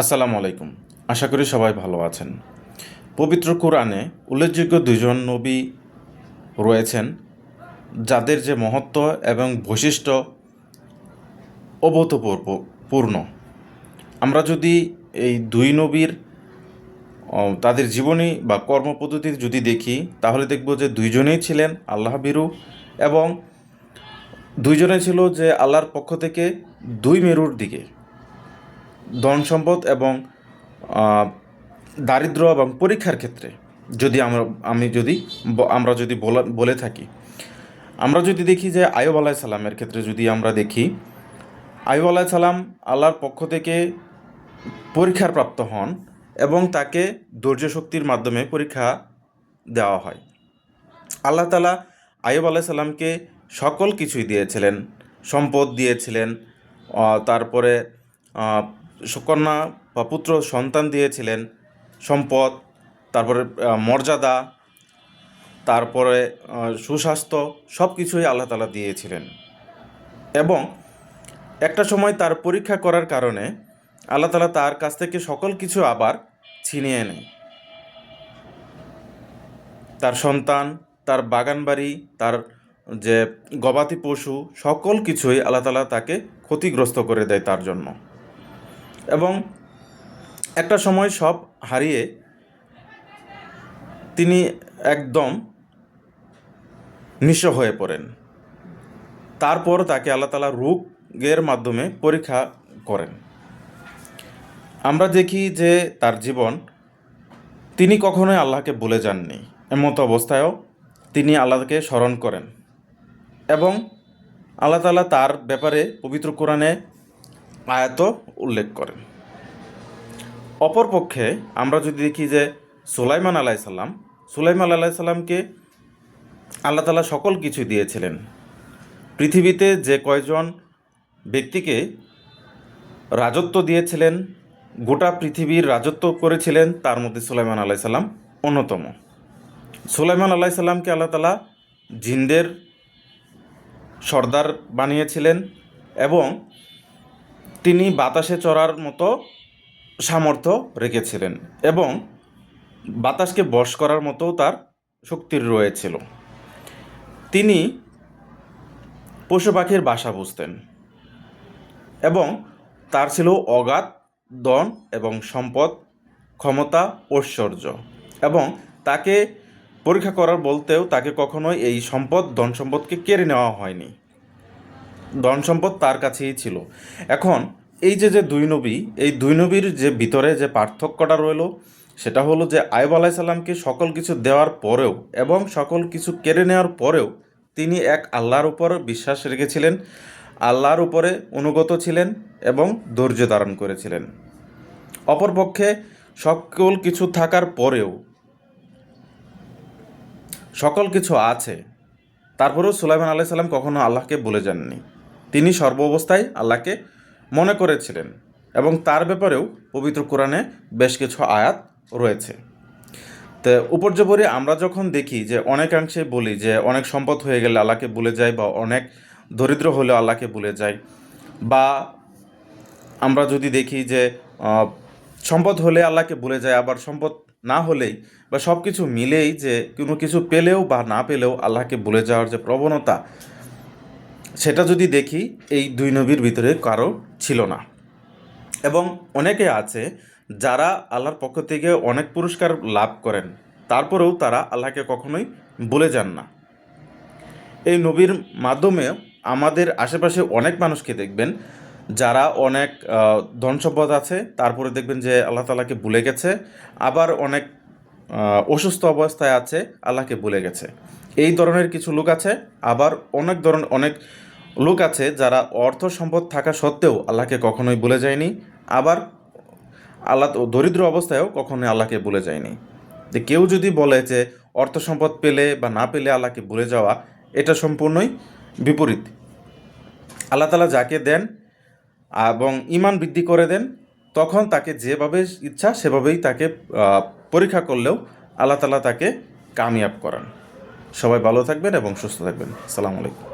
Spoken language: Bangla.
আসসালামু আলাইকুম। আশা করি সবাই ভালো আছেন। পবিত্র কোরআনে উল্লেখযোগ্য দুজন নবী রয়েছেন, যাদের যে মহত্ব এবং বৈশিষ্ট্য অভূতপূর্ব, পূর্ণ। আমরা যদি এই দুই নবীর তাদের জীবনী বা কর্মপদ্ধতি যদি দেখি, তাহলে দেখব যে দুইজনেই ছিলেন আল্লাহ বিরু এবং দুইজনে ছিল যে আল্লাহর পক্ষ থেকে দুই মেরুর দিকে। ধন সম্পদ এবং দারিদ্র এবং পরীক্ষার ক্ষেত্রে যদি আমরা, আমি যদি আমরা যদি বলা- থাকি। আমরা যদি দেখি যে আয়ুব আলাহ সালামের ক্ষেত্রে যদি আমরা দেখি আয়ুব আলাহ সালাম আল্লাহর পক্ষ থেকে পরীক্ষার প্রাপ্ত হন এবং তাকে ধৈর্য শক্তির মাধ্যমে পরীক্ষা দেওয়া হয়। আল্লাহ তালা আয়ুব আলাহ সাল্লামকে সকল কিছুই দিয়েছিলেন। সম্পদ দিয়েছিলেন তারপরে সুকন্যা বা পুত্র সন্তান দিয়েছিলেন, সম্পদ, তারপরে মর্যাদা, তারপরে সুস্বাস্থ্য সব কিছুই আল্লাহ তালা দিয়েছিলেন। এবং একটা সময় তার পরীক্ষা করার কারণে আল্লাহ তালা তার কাছ থেকে সকল কিছু আবার ছিনিয়ে নেয়। তার সন্তান, তার বাগানবাড়ি, তার যে গবাদি পশু, সকল কিছুই আল্লাহ তালা তাকে ক্ষতিগ্রস্ত করে দেয় তার জন্য। এবং একটা সময় সব হারিয়ে তিনি একদম নিঃস্ব হয়ে পড়েন। তারপর তাকে আল্লাহ তালা রোগের মাধ্যমে পরীক্ষা করেন। আমরা দেখি যে তার জীবন তিনি কখনোই আল্লাহকে ভুলে যাননি। এমতো অবস্থায়ও তিনি আল্লাহকে স্মরণ করেন এবং আল্লাহ তালা তার ব্যাপারে পবিত্র কোরআনে আয়াত উল্লেখ করেন। অপরপক্ষে আমরা যদি দেখি যে সুলাইমান আলাইসাল্লাম সুলাইমান আলাইসাল্লামকে আল্লাহ তালা সকল কিছু দিয়েছিলেন। পৃথিবীতে যে কয়জন ব্যক্তিকে রাজত্ব দিয়েছিলেন, গোটা পৃথিবীর রাজত্ব করেছিলেন, তার মধ্যে সুলাইমান আলাইসাল্লাম অন্যতম। সুলাইমান আলাইসাল্লামকে আল্লাহ তালা জিনদের সর্দার বানিয়েছিলেন এবং তিনি বাতাসে চড়ার মতো সামর্থ্য রেখেছিলেন এবং বাতাসকে বশ করার মতো তার শক্তির রয়েছিল। তিনি পশু পাখির বাসা বুঝতেন এবং তার ছিল অগাধ দন এবং সম্পদ, ক্ষমতা, ঐশ্বর্য এবং তাকে পরীক্ষা করার বলতেও তাকে কখনোই এই সম্পদ, ধন সম্পদকে কেড়ে নেওয়া হয়নি। ধন সম্পদ তার কাছেই ছিল। এখন এই যে যে দুই নবী, এই দুই নবীর যে ভিতরে যে পার্থক্যটা রইল, সেটা হলো যে আয়ব আলাইসাল্লামকে সকল কিছু দেওয়ার পরেও এবং সকল কিছু কেড়ে নেওয়ার পরেও তিনি এক আল্লাহর উপর বিশ্বাস রেখেছিলেন, আল্লাহর উপরে অনুগত ছিলেন এবং ধৈর্য ধারণ করেছিলেন। অপরপক্ষে সকল কিছু থাকার পরেও, সকল কিছু আছে, তারপরেও সুলাইমান আলাইহিস সালাম কখনো আল্লাহকে ভুলে যাননি। তিনি সর্ব অবস্থায় আল্লাহকে মনে করেছিলেন এবং তার ব্যাপারেও পবিত্র কোরআনে বেশ কিছু আয়াত রয়েছে। তো উপর্যপরি আমরা যখন দেখি যে অনেকাংশে বলি যে অনেক সম্পদ হয়ে গেলে আল্লাহকে ভুলে যায় বা অনেক দরিদ্র হলে আল্লাহকে ভুলে যায় বা আমরা যদি দেখি যে সম্পদ হলে আল্লাহকে ভুলে যায়, আবার সম্পদ না হলেই বা সব কিছু মিলেই যে কোনো কিছু পেলেও বা না পেলেও আল্লাহকে ভুলে যাওয়ার যে প্রবণতা সেটা যদি দেখি, এই দুই নবীর ভিতরে কারও ছিল না। এবং অনেকে আছে যারা আল্লাহর পক্ষ থেকে অনেক পুরস্কার লাভ করেন, তারপরেও তারা আল্লাহকে কখনোই ভুলে যান না। এই নবীর মাধ্যমে আমাদের আশেপাশে অনেক মানুষকে দেখবেন যারা অনেক ধন সম্পদ আছে, তারপরে দেখবেন যে আল্লাহ তালাকে ভুলে গেছে। আবার অনেক অসুস্থ অবস্থায় আছে, আল্লাহকে ভুলে গেছে। এই ধরনের কিছু লোক আছে, আবার অনেক ধরনের অনেক লোক আছে যারা অর্থ সম্পদ থাকা সত্ত্বেও আল্লাহকে কখনোই ভুলে যায়নি, আবার আল্লাহ দরিদ্র অবস্থায়ও কখনোই আল্লাহকে ভুলে যায়নি। যে কেউ যদি বলে যে অর্থ সম্পদ পেলে বা না পেলে আল্লাহকে ভুলে যাওয়া, এটা সম্পূর্ণই বিপরীত। আল্লাহ তালা যাকে দেন এবং ইমান বৃদ্ধি করে দেন, তখন তাকে যেভাবে ইচ্ছা সেভাবেই তাকে পরীক্ষা করলেও আল্লাহ তালা তাকে কামিয়াব করান। সবাই ভালো থাকবেন এবং সুস্থ থাকবেন। সালাম আলাইকুম।